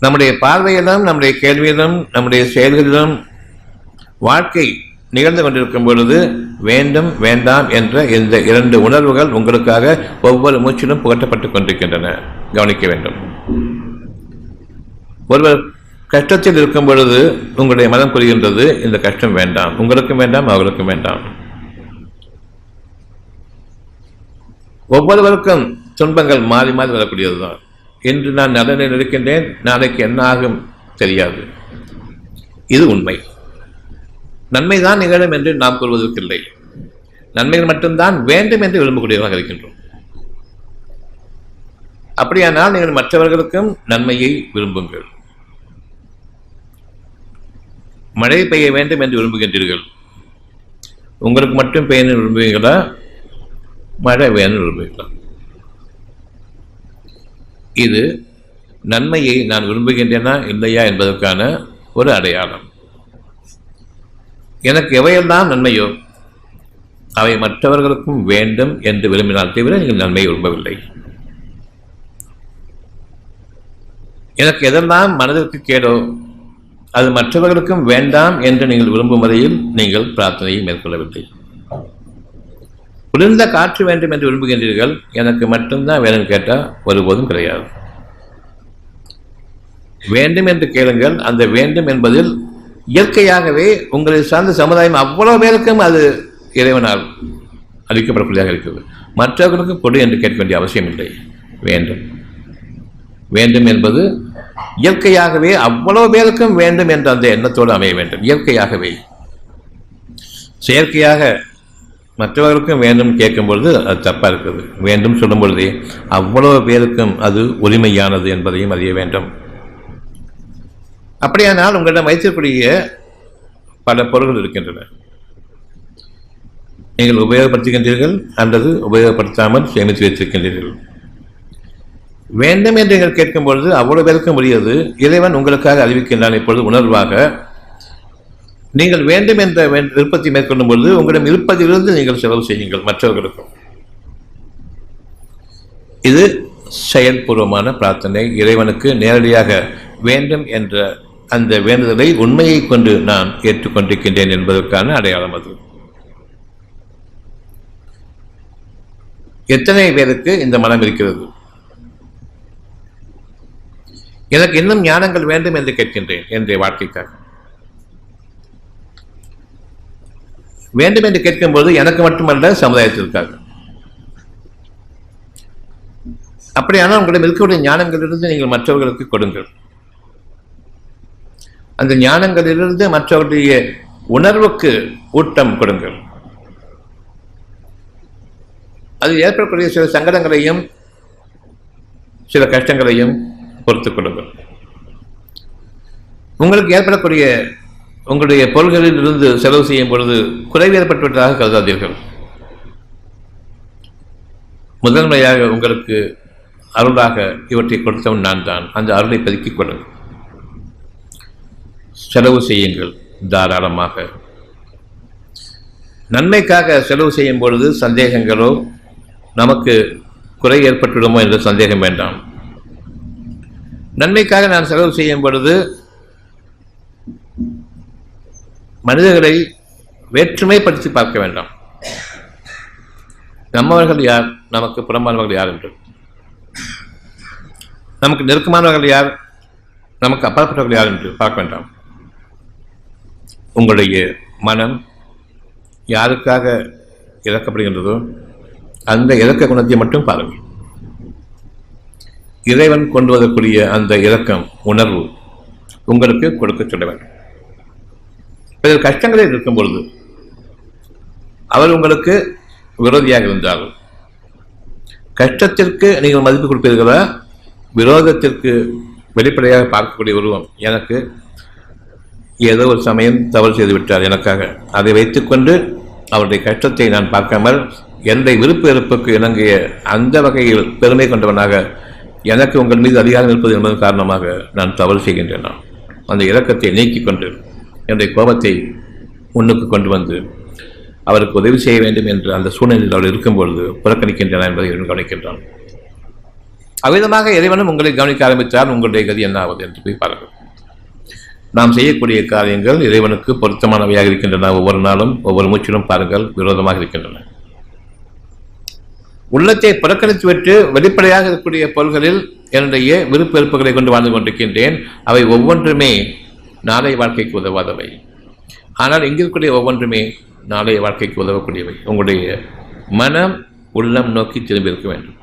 நம்முடைய பார்வையிலும் நம்முடைய கேள்வியிலும் நம்முடைய செயல்களிலும் வாழ்க்கை நிகழ்ந்து கொண்டிருக்கும் பொழுது வேண்டும் வேண்டாம் என்ற இந்த இரண்டு உணர்வுகள் உங்களுக்காக ஒவ்வொரு மூச்சிலும் புகட்டப்பட்டுக் கொண்டிருக்கின்றன. கவனிக்க வேண்டும். ஒருவர் கஷ்டத்தில் இருக்கும் பொழுது உங்களுடைய மனம் புரிகின்றது இந்த கஷ்டம் வேண்டாம் உங்களுக்கும் வேண்டாம் அவர்களுக்கும் வேண்டாம். ஒவ்வொருவருக்கும் துன்பங்கள் மாறி மாறி வரக்கூடியதுதான். இன்று நான் நலனில் இருக்கின்றேன் நாளைக்கு என்ன ஆகும் தெரியாது. இது உண்மை. நன்மைதான் நிகழும் என்று நாம் கூறுவதற்கில்லை. நன்மைகள் மட்டும்தான் வேண்டும் என்று விரும்பக்கூடியவராக இருக்கின்றோம். அப்படியானால் நீங்கள் மற்றவர்களுக்கும் நன்மையை விரும்புங்கள். மழை பெய்ய வேண்டும் என்று விரும்புகின்றீர்கள். உங்களுக்கு மட்டும் பெய்யணும் விரும்புவீங்களா மழை வேணும் விரும்புவீங்களா இது நன்மையை நான் விரும்புகின்றேனா இல்லையா என்பதற்கான ஒரு அடையாளம். எனக்கு எவையெல்லாம் நன்மையோ அவை மற்றவர்களுக்கும் வேண்டும் என்று விரும்பினால் தவிர நீங்கள் நன்மை விரும்பவில்லை. எனக்கு எதெல்லாம் மனதிற்கு கேடோ அது மற்றவர்களுக்கும் வேண்டாம் என்று நீங்கள் விரும்பும் வரையில் நீங்கள் பிரார்த்தனையை மேற்கொள்ளவில்லை. குளிர்ந்த காற்று வேண்டும் என்று விரும்புகின்றீர்கள் எனக்கு மட்டும்தான் வேணும்னு கேட்டால் ஒருபோதும் கிடையாது. வேண்டும் என்று கேளுங்கள். அந்த வேண்டும் என்பதில் இயற்கையாகவே உங்களை சார்ந்த சமுதாயம் அவ்வளவு பேருக்கும் அது இறைவனால் அளிக்கப்படக்கூடியதாக இருக்கிறது. மற்றவர்களுக்கும் கொடு என்று கேட்க வேண்டிய அவசியம் இல்லை. வேண்டும். வேண்டும் என்பது இயற்கையாகவே அவ்வளவு பேருக்கும் வேண்டும் என்ற அந்த எண்ணத்தோடு அமைய வேண்டும். இயற்கையாகவே. செயற்கையாக மற்றவர்களுக்கும் வேண்டும் கேட்கும் பொழுது அது தப்பாக இருக்குது. வேண்டும் சொல்லும் பொழுதே அவ்வளவு பேருக்கும் அது உரிமையானது என்பதையும் அறிய வேண்டும். அப்படியானால் உங்களிடம் வைத்திருக்கக்கூடிய பல பொருள்கள் இருக்கின்றன. நீங்கள் உபயோகப்படுத்துகின்றீர்கள் அல்லது உபயோகப்படுத்தாமல் சேமித்து வைத்திருக்கின்றீர்கள். வேண்டும் என்று நீங்கள் கேட்கும் பொழுது அவ்வளவு பேருக்கும் முடியாது இறைவன் உங்களுக்காக அறிவிக்கின்றான் இப்பொழுது உணர்வாக. நீங்கள் வேண்டும் என்ற விருப்பத்தை மேற்கொள்ளும் பொழுது உங்களிடம் இருப்பதிலிருந்து நீங்கள் செலவு செய்யுங்கள் மற்றவர்களுக்கும். இது செயல்பூர்வமான பிரார்த்தனை. இறைவனுக்கு நேரடியாக வேண்டும் என்ற அந்த வேண்டுதலை உண்மையை கொண்டு நான் ஏற்றுக்கொண்டிருக்கின்றேன் என்பதற்கான அடையாளம் அது. எத்தனை பேருக்கு இந்த மனம் இருக்கிறது? எனக்கு இன்னும் ஞானங்கள் வேண்டும் என்று கேட்கின்றேன் என்னுடைய வாழ்க்கைக்காக. வேண்டும் என்று கேட்கும்போது எனக்கு மட்டுமல்ல சமுதாயத்திற்காக. அப்படியானால் உங்களிடம் இருக்கக்கூடிய ஞானங்களிலிருந்து நீங்கள் மற்றவர்களுக்கு கொடுங்கள். அந்த ஞானங்களிலிருந்து மற்றவருடைய உணர்வுக்கு ஊட்டம் கொடுங்கள். அது ஏற்படக்கூடிய சில சங்கடங்களையும் சில கஷ்டங்களையும் பொறுத்துக் கொள்ளுங்கள் உங்களுக்கு ஏற்படக்கூடிய உங்களுடைய பொருள்களில் இருந்து செலவு செய்யும் பொழுது குறைவு ஏற்பட்டுவிட்டதாக கருதாதீர்கள். முதன்மையாக உங்களுக்கு அருளாக இவற்றை கொடுத்தவன் நான் தான் அந்த அருளை பதுக்கிக் கொள்ளுங்கள். செலவு செய்யுங்கள் தாராளமாக. நன்மைக்காக செலவு செய்யும் பொழுது சந்தேகங்களோ நமக்கு குறை ஏற்பட்டுவிடுமோ என்ற சந்தேகம் வேண்டாம். நன்மைக்காக நான் செலவு செய்யும் பொழுது மனிதர்களை வேற்றுமைப்படுத்தி பார்க்க வேண்டாம். நம்மவர்கள் யார்? நமக்கு புறம்பானவர்கள் யார் என்று. நமக்கு நெருக்கமானவர்கள் யார்? நமக்கு அப்பாற்பட்டவர்கள் யார் என்று பார்க்க வேண்டாம். உங்களுடைய மனம் யாருக்காக இறக்கப்படுகின்றதோ அந்த இலக்க குணத்தை மட்டும் பாருங்கள். இறைவன் கொண்டு வரக்கூடிய அந்த இலக்கம் உணர்வு உங்களுக்கு கொடுக்க சொல்ல வேண்டும். இதில் கஷ்டங்களில் இருக்கும் பொழுது அவர் உங்களுக்கு விரோதியாக இருந்தார் கஷ்டத்திற்கு நீங்கள் மதிப்பு கொடுப்பீர்களா? விரோதத்திற்கு வெளிப்படையாக பார்க்கக்கூடிய உருவம் எனக்கு ஏதோ ஒரு சமயம் தவறு செய்து விட்டார் எனக்காக. அதை வைத்துக்கொண்டு அவருடைய கஷ்டத்தை நான் பார்க்காமல் என்னுடைய விருப்ப வெறுப்புக்கு இணங்கிய அந்த வகையில் பெருமை கொண்டவனாக எனக்கு உங்கள் மீது அதிகாரம் இருப்பது என்பதன் காரணமாக நான் தவறு செய்கின்றேன். அந்த இலக்கத்தை நீக்கிக் கொண்டு என்னுடைய கோபத்தை முன்னுக்கு கொண்டு வந்து அவருக்கு உதவி செய்ய வேண்டும் என்று அந்த சூழ்நிலையில் அவர் இருக்கும்பொழுது புறக்கணிக்கின்றன என்பதை இவன் கவனிக்கின்றான் அவ்விதமாக இறைவனும் உங்களை கவனிக்க ஆரம்பித்தால் உங்களுடைய கதி என்ன ஆவது என்று போய் பாருங்கள். நாம் செய்யக்கூடிய காரியங்கள் இறைவனுக்கு பொருத்தமானவையாக இருக்கின்றன. ஒவ்வொரு நாளும் ஒவ்வொரு மூச்சிலும் பாருங்கள் விரோதமாக இருக்கின்றன. உள்ளத்தை புறக்கணித்து விட்டு வெளிப்படையாக இருக்கக்கூடிய பொருள்களில் என்னுடைய விருப்ப வெறுப்புகளை கொண்டு வாழ்ந்து கொண்டிருக்கின்றேன். அவை ஒவ்வொன்றுமே நாளைய வாழ்க்கைக்கு உதவாதவை. ஆனால் இங்கிருக்கக்கூடிய ஒவ்வொன்றுமே நாளைய வாழ்க்கைக்கு உதவக்கூடியவை. உங்களுடைய மனம் உள்ளம் நோக்கி திரும்பி இருக்க வேண்டும்.